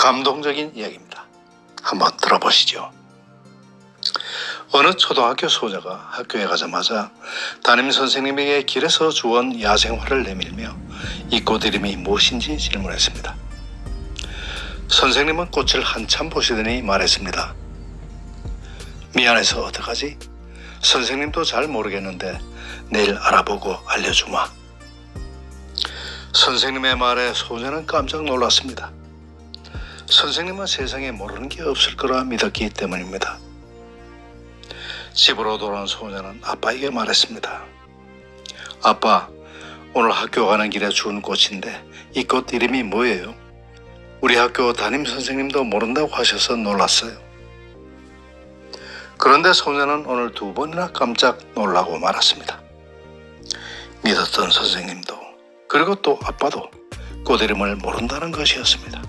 감동적인 이야기입니다. 한번 들어보시죠. 어느 초등학교 소녀가 학교에 가자마자 담임 선생님에게 길에서 주원 야생화를 내밀며 이 꽃 이름이 무엇인지 질문했습니다. 선생님은 꽃을 한참 보시더니 말했습니다. 미안해서 어떡하지? 선생님도 잘 모르겠는데 내일 알아보고 알려주마. 선생님의 말에 소녀는 깜짝 놀랐습니다. 선생님은 세상에 모르는 게 없을 거라 믿었기 때문입니다. 집으로 돌아온 소녀는 아빠에게 말했습니다. 아빠, 오늘 학교 가는 길에 주운 꽃인데 이 꽃 이름이 뭐예요? 우리 학교 담임 선생님도 모른다고 하셔서 놀랐어요. 그런데 소녀는 오늘 두 번이나 깜짝 놀라고 말았습니다. 믿었던 선생님도 그리고 또 아빠도 꽃 이름을 모른다는 것이었습니다.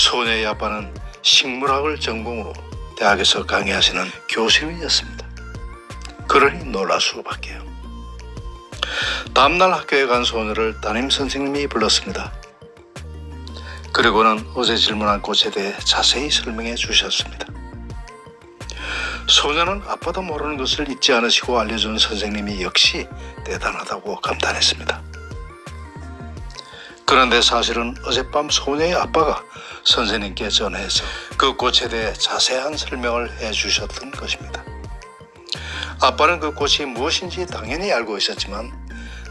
소녀의 아빠는 식물학을 전공으로 대학에서 강의하시는 교수님이었습니다. 그러니 놀랄 수밖에요. 다음날 학교에 간 소녀를 담임 선생님이 불렀습니다. 그리고는 어제 질문한 꽃에 대해 자세히 설명해 주셨습니다. 소녀는 아빠도 모르는 것을 잊지 않으시고 알려준 선생님이 역시 대단하다고 감탄했습니다. 그런데 사실은 어젯밤 소녀의 아빠가 선생님께 전해서 그 꽃에 대해 자세한 설명을 해 주셨던 것입니다. 아빠는 그 꽃이 무엇인지 당연히 알고 있었지만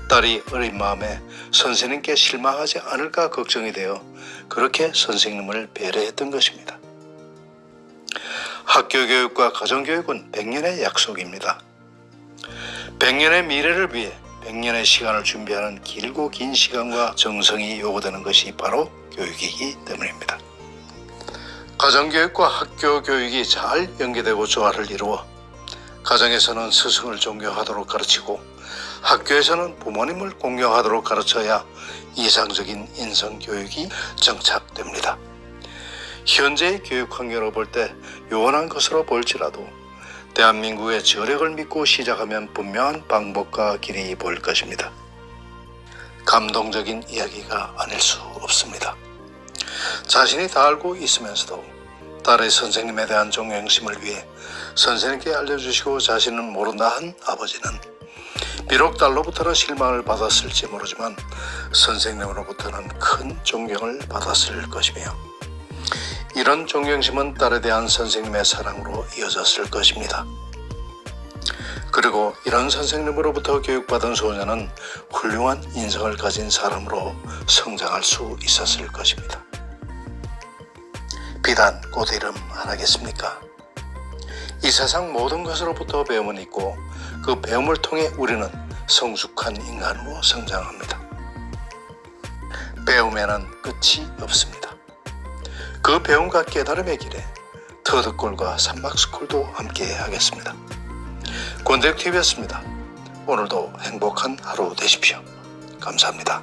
딸이 어린 마음에 선생님께 실망하지 않을까 걱정이 되어 그렇게 선생님을 배려했던 것입니다. 학교 교육과 가정 교육은 100년의 약속입니다. 100년의 미래를 위해 100년의 시간을 준비하는 길고 긴 시간과 정성이 요구되는 것이 바로 교육이기 때문입니다. 가정교육과 학교 교육이 잘 연계되고 조화를 이루어 가정에서는 스승을 존경하도록 가르치고 학교에서는 부모님을 공경하도록 가르쳐야 이상적인 인성 교육이 정착됩니다. 현재의 교육 환경을 볼때 요원한 것으로 볼지라도 대한민국의 저력을 믿고 시작하면 분명한 방법과 길이 보일 것입니다. 감동적인 이야기가 아닐 수 없습니다. 자신이 다 알고 있으면서도 딸의 선생님에 대한 존경심을 위해 선생님께 알려주시고 자신은 모른다 한 아버지는 비록 딸로부터는 실망을 받았을지 모르지만 선생님으로부터는 큰 존경을 받았을 것이며 이런 존경심은 딸에 대한 선생님의 사랑으로 이어졌을 것입니다. 그리고 이런 선생님으로부터 교육받은 소녀는 훌륭한 인성을 가진 사람으로 성장할 수 있었을 것입니다. 비단 꽃 이름 하나겠습니까? 이 세상 모든 것으로부터 배움은 있고 그 배움을 통해 우리는 성숙한 인간으로 성장합니다. 배움에는 끝이 없습니다. 그 배움과 깨달음의 길에 터득골과 산막스쿨도 함께 하겠습니다. 권대TV였습니다. 오늘도 행복한 하루 되십시오. 감사합니다.